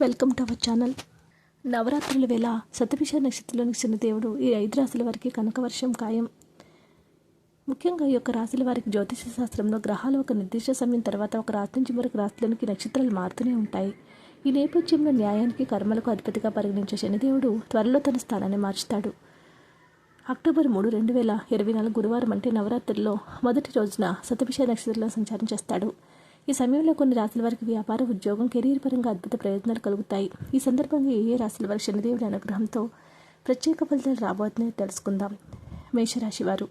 Welcome to our channel నవరాత్రుల వేళ సతభిష నక్షత్రంలోని శనిదేవుడు ఈ ఐదు రాశుల వారికి కనకవర్షం ఖాయం. ముఖ్యంగా ఈ యొక్క రాశుల వారికి జ్యోతిష శాస్త్రంలో గ్రహాలు ఒక నిర్దిష్ట సమయం తర్వాత ఒక రాశి నుంచి మరొక రాశిలోనికి నక్షత్రాలు మారుతూనే ఉంటాయి. ఈ నేపథ్యంలో న్యాయానికి కర్మలకు అధిపతిగా పరిగణించే శనిదేవుడు త్వరలో తన స్థానాన్ని మార్చుతాడు. అక్టోబర్ మూడు రెండు వేల ఇరవై నాలుగు గురువారం అంటే నవరాత్రుల్లో మొదటి రోజున సతభిష నక్షత్రంలో సంచారం చేస్తాడు. ఈ సమయంలో కొన్ని రాశుల వారికి వ్యాపార ఉద్యోగం కెరీర్ పరంగా అద్భుత ప్రయోజనాలు కలుగుతాయి. ఈ సందర్భంగా ఏ ఏ రాశుల వారి శనిదేవుడి అనుగ్రహంతో ప్రత్యేక ఫలితాలు రాబోతున్నాయో తెలుసుకుందాం. మేషరాశి వారు.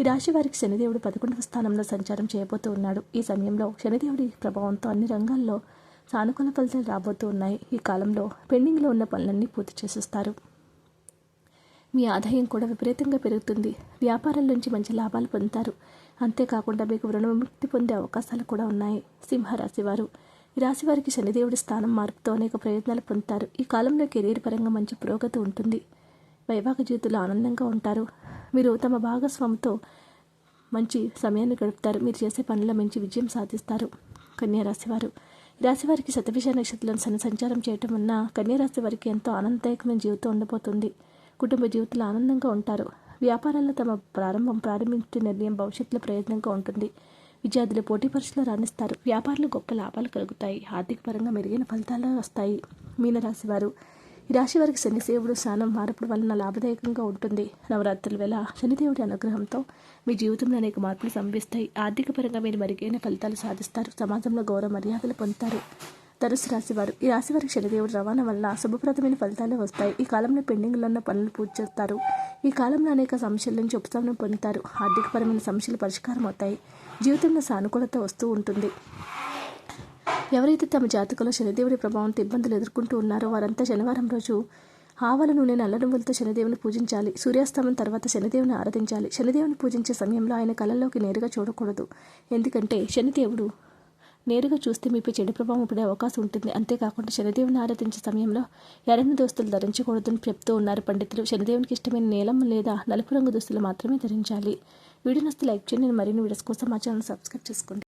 ఈ రాశి వారికి శనిదేవుడు పదకొండవ స్థానంలో సంచారం చేయబోతూ ఉన్నాడు. ఈ సమయంలో శనిదేవుడి ప్రభావంతో అన్ని రంగాల్లో సానుకూల ఫలితాలు రాబోతూ ఉన్నాయి. ఈ కాలంలో పెండింగ్లో ఉన్న పనులన్నీ పూర్తి చేసేస్తారు. మీ ఆదాయం కూడా విపరీతంగా పెరుగుతుంది. వ్యాపారాల నుంచి మంచి లాభాలు పొందుతారు. అంతేకాకుండా మీకు రుణ విముక్తి పొందే అవకాశాలు కూడా ఉన్నాయి. సింహరాశి వారు. ఈ రాశి వారికి శనిదేవుడి స్థానం మార్పుతో అనేక ప్రయత్నాలు పొందుతారు. ఈ కాలంలో కెరీర్ పరంగా మంచి పురోగతి ఉంటుంది. వైవాహిక జీవితంలో ఆనందంగా ఉంటారు. మీరు తమ భాగస్వామితో మంచి సమయాన్ని గడుపుతారు. మీరు చేసే పనుల మంచి విజయం సాధిస్తారు. కన్యారాశి వారు. ఈ రాశి వారికి శతభిష నక్షత్రంలో శని సంచారం చేయటం వలన కన్యారాశి వారికి ఎంతో ఆనందదాయకమైన జీవితం ఉండబోతుంది. కుటుంబ జీవితంలో ఆనందంగా ఉంటారు. వ్యాపారాల్లో తమ ప్రారంభం ప్రారంభించే నిర్ణయం భవిష్యత్తులో ప్రయోజనంగా ఉంటుంది. విద్యార్థులు పోటీ పరీక్షలు రాణిస్తారు. వ్యాపారులు గొప్ప లాభాలు కలుగుతాయి. ఆర్థిక పరంగా మెరుగైన ఫలితాలు వస్తాయి. మీనరాశి వారు. ఈ రాశి వారికి శనిదేవుడు స్నానం మారపడం వలన లాభదాయకంగా ఉంటుంది. నవరాత్రుల వేళ శనిదేవుడి అనుగ్రహంతో మీ జీవితంలో అనేక మార్పులు సంభవిస్తాయి. ఆర్థికపరంగా మీరు మెరుగైన ఫలితాలు సాధిస్తారు. సమాజంలో గౌరవ మర్యాదలు పొందుతారు. ధనుసు రాశి వారు ఈ రాశి వారికి శనిదేవుడు రవాణా వల్ల శుభప్రదమైన ఫలితాలు వస్తాయి. ఈ కాలంలో పెండింగ్లో ఉన్న పనులు పూర్తి చేస్తారు. ఈ కాలంలో అనేక సమస్యల నుంచి ఉపశమనం పొందుతారు. ఆర్థికపరమైన సమస్యలు పరిష్కారం అవుతాయి. జీవితంలో సానుకూలత వస్తూ ఉంటుంది. ఎవరైతే తమ జాతకంలో శనిదేవుడి ప్రభావంతో ఇబ్బందులు ఎదుర్కొంటూ ఉన్నారో వారంతా శనివారం రోజు ఆవల నూనె నల్ల నువ్వులతో శనిదేవుని పూజించాలి. సూర్యాస్తమం తర్వాత శనిదేవుని ఆరాధించాలి. శనిదేవుని పూజించే సమయంలో ఆయన కళల్లోకి నేరుగా చూడకూడదు. ఎందుకంటే శనిదేవుడు నేరుగా చూస్తే మీపై చెడు ప్రభావం పడే అవకాశం ఉంటుంది. అంతేకాకుండా శనిదేవుని ఆరాధించే సమయంలో ఎర్రని దుస్తులు ధరించకూడదని చెప్తూ ఉన్నారు పండితులు. శనిదేవునికి ఇష్టమైన నీలం లేదా నలుపు రంగు దుస్తులు మాత్రమే ధరించాలి. వీడియో నస్తే లైక్ చేయండి. మరిన్ని వీడియోస్ కోసం మా ఛానల్ సబ్స్క్రైబ్ చేసుకోండి.